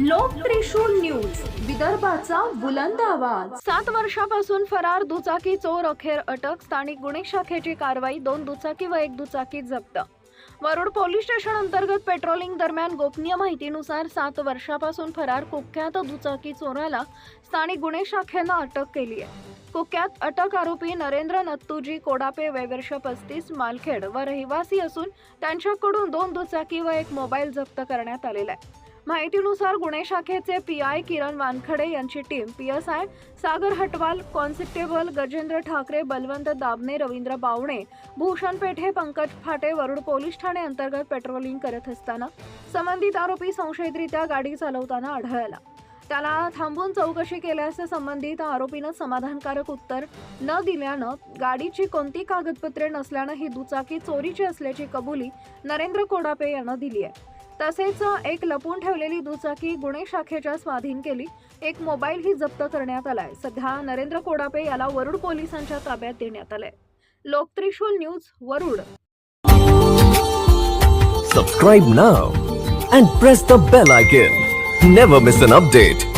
लोक त्रिशूल न्यूज विदर्भाचा बुलंद आवाज. सात वर्षापासून फरार दुचाकी चोर अखेर अटक स्थानिक गुन्हे शाखेची कारवाई दोन दुचाकी व एक दुचाकी जप्त. वरुड पोलीस स्टेशन अंतर्गत पेट्रोलिंग दरम्यान गोपनीय माहितीनुसार सात वर्षापासून फरार कुख्यात दुचाकी चोराला स्थानिक गुन्हे शाखेनं अटक केली आहे. कुख्यात अटक आरोपी नरेंद्र नत्तूजी कोडापे वयवर्ष पस्तीस मालखेड व रहिवासी असून त्यांच्याकडून दोन दुचाकी व एक मोबाईल जप्त करण्यात आलेला आहे. माहितीनुसार गुन्हे शाखेचे पी आय किरण वानखडे यांची team P S I Sagar Hatwal constable Gajendra Thakre Balwant Dabne Ravindra Bawane Bhushan Pethe Pankaj Phate Warud police Thane अंतर्गत पेट्रोलिंग करत असताना संबंधित आरोपी संशयितरित्या गाडी चालवताना आढळला. त्याला थांबून चौकशी केल्यास संबंधित आरोपीनं समाधानकारक उत्तर न दिल्यानं गाडीची कोणती कागदपत्रे नसल्यानं ही दुचाकी चोरीची असल्याची कबुली नरेंद्र कोडापे यानं दिली आहे. तसेच एक लपून ठेवलेली दुचाकी गुन्हे शाखेच्या स्वाधीन केली. एक मोबाईल ही जप्त करण्यात आलाय. सध्या नरेंद्र कोडापे याला वरुड पोलिसांच्या ताब्यात देण्यात आलंय. Loktrishul news Warud. Subscribe now and press the bell icon never miss an update